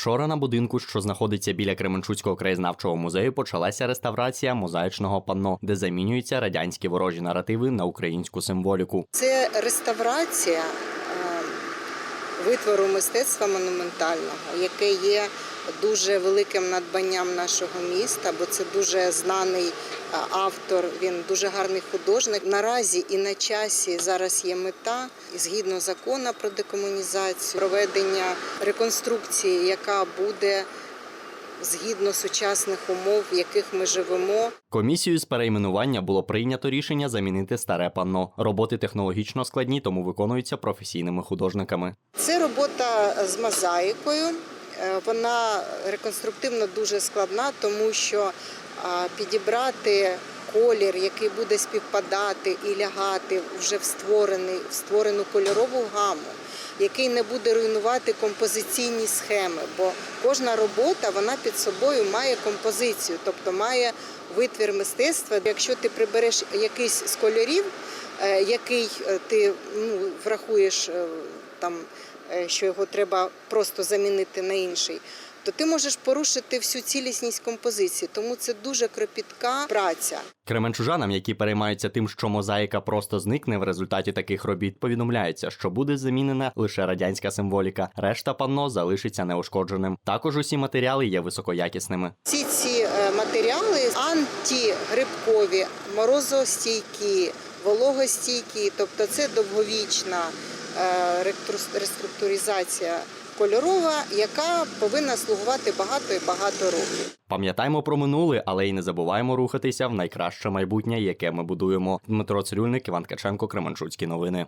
Вчора на будинку, що знаходиться біля Кременчуцького краєзнавчого музею, почалася реставрація мозаїчного панно, де замінюються радянські ворожі наративи на українську символіку. Це реставрація витвору мистецтва монументального, яке є дуже великим надбанням нашого міста, бо це дуже знаний е, автор, він дуже гарний художник. Наразі і на часі зараз є мета, згідно закону про декомунізацію, проведення реконструкції, яка буде згідно сучасних умов, в яких ми живемо. Комісією з перейменування було прийнято рішення замінити старе панно. Роботи технологічно складні, тому виконуються професійними художниками. Це робота з мозаїкою. Е, Вона реконструктивно дуже складна, тому що підібрати колір, який буде співпадати і лягати вже в створений в створену кольорову гаму, який не буде руйнувати композиційні схеми. Бо кожна робота вона під собою має композицію, тобто має витвір мистецтва. Якщо ти прибереш якийсь з кольорів, е, який е, ти ну, врахуєш е, там, е, що його треба просто замінити на інший, то ти можеш порушити всю цілісність композиції. Тому це дуже кропітка праця. Кременчужанам, які переймаються тим, що мозаїка просто зникне в результаті таких робіт, повідомляється, що буде замінена лише радянська символіка. Решта панно залишиться неушкодженим. Також усі матеріали є високоякісними. Ці ці е, матеріали антигрибкові, морозостійкі, вологостійкі, тобто це довговічна реструктуризація кольорова, яка повинна слугувати багато і багато років. Пам'ятаємо про минуле, але й не забуваємо рухатися в найкраще майбутнє, яке ми будуємо. Дмитро Цирюльник, Іван Каченко, Кременчуцькі новини.